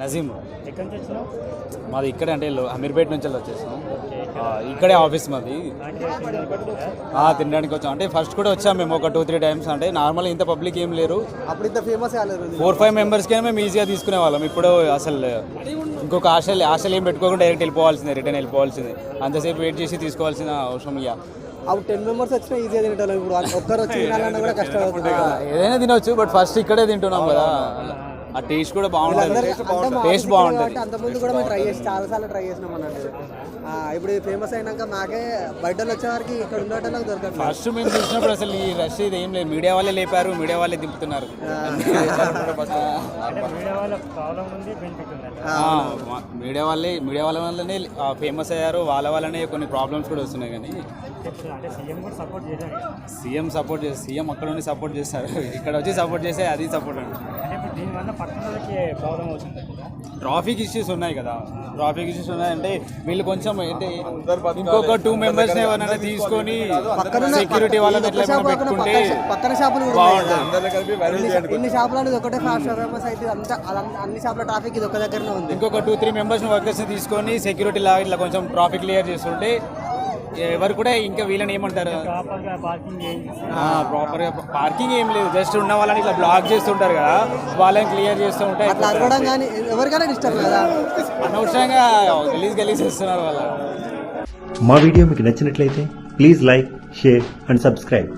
నజీమ్. ఎక్కడి నుంచి వచ్చినావు? మాది ఇక్కడే అంటే అమీర్పేట నుంచి వెళ్ళి వచ్చేసాం ఇక్కడే. ఆఫీస్ మాది. నాకే తినడానికి వచ్చిందా? ఆ, తినడానికి వచ్చాం. అంటే ఫస్ట్ కూడా వచ్చాం మేము ఒక టూ త్రీ టైమ్స్. అంటే నార్మల్ ఇంత పబ్లిక్ ఏం లేరు. అప్పుడు ఇంత ఫేమస్ ఫోర్ ఫైవ్ మెంబర్స్కే మేము ఈజీగా తీసుకునే వాళ్ళం. ఇప్పుడు అసలు ఇంకొక ఆశలు ఆశలు ఏం పెట్టుకోకుండా డైరెక్ట్ వెళ్ళిపోవాల్సిందే రిటర్న్ వెళ్ళిపోవాల్సిందే. అంతసేపు వెయిట్ చేసి తీసుకోవాల్సిన అవసరం ఇక. అప్పుడు టెన్ మెంబర్స్ వచ్చినా ఈజీగా తింటారు ఇప్పుడు ఒక్కరు వచ్చి తినాలన్నా కూడా కష్టం ఏదైనా తినొచ్చు బట్ ఫస్ట్ ఇక్కడే తింటున్నాం కదా. ఆ టేస్ట్ కూడా బాగుంటుంది. టేస్ట్ బాగుంటుంది. అంత ముందు కూడా మేము ట్రై చేసి చాలా సార్లు ట్రై చేసినాం అన్నట్టు. ఆ, ఇప్పుడు ఫేమస్ అయినాక మాకే బయట వాళ్ళు వచ్చే వారికి ఇక్కడ ఉండేటోళ్ళకి దొరకట్లేదు. ఫస్ట్ మేము చూసినప్పుడు అసలు ఈ రష్ ఇది ఏం లేదు. మీడియా వాళ్ళే లేపారు మీడియా వాళ్ళే దింపుతున్నారు. మీడియా వాళ్ళ మీడియా వాళ్ళే వల్లనే ఫేమస్ అయ్యారు. వాళ్ళ వల్లనే కొన్ని ప్రాబ్లమ్స్ కూడా వస్తున్నాయి కానీ. అంటే సీఎం కూడా సపోర్ట్ చేశారు. సీఎం సపోర్ట్ చేసి సీఎం అక్కడ ఉండి సపోర్ట్ చేస్తారు. ఇక్కడ వచ్చి సపోర్ట్ చేస్తే అది సపోర్ట్ అండి. దీనివల్ల పట్టణాలకి ప్రాబ్లం అవుతుంది ట్రాఫిక్ ఇష్యూస్ ఉన్నాయి కదా. ట్రాఫిక్ ఇష్యూస్ ఉన్నాయంటే వీళ్ళు కొంచెం ఏంటి ఇంకొక టూ మెంబర్స్ ఎవరైనా తీసుకొని సెక్యూరిటీ వాళ్ళని ఎట్లా పెట్టుకుంటే పక్కన షాపులు ఇన్ని షాపులు అనేది ఒకటే ఫాస్ట్ ఫేమస్ అయితే అంతా అన్ని షాపుల ట్రాఫిక్ ఇది ఒక దగ్గరనే ఉంది. ఇంకొక టూ త్రీ మెంబర్స్ వర్కర్స్ని తీసుకొని సెక్యూరిటీ లాగా ఇట్లా కొంచెం ట్రాఫిక్ క్లియర్ చేస్తుంటే ఎవరు కూడా ఇంకా వీళ్ళని ఏమంటారు? ప్రాపర్గా పార్కింగ్ ఏం లేదు. జస్ట్ ఉన్న వాళ్ళని ఇట్లా బ్లాక్ చేస్తుంటారు కదా. వాళ్ళని క్లియర్ చేస్తూ ఉంటే అట్లా అడగడం కానీ ఎవరికైనా ఇష్టం కదా? అనవసరంగా గలీజ్ గలీజ్ చేస్తున్నారు వాళ్ళు. మా వీడియో మీకు నచ్చినట్లయితే please like share and subscribe.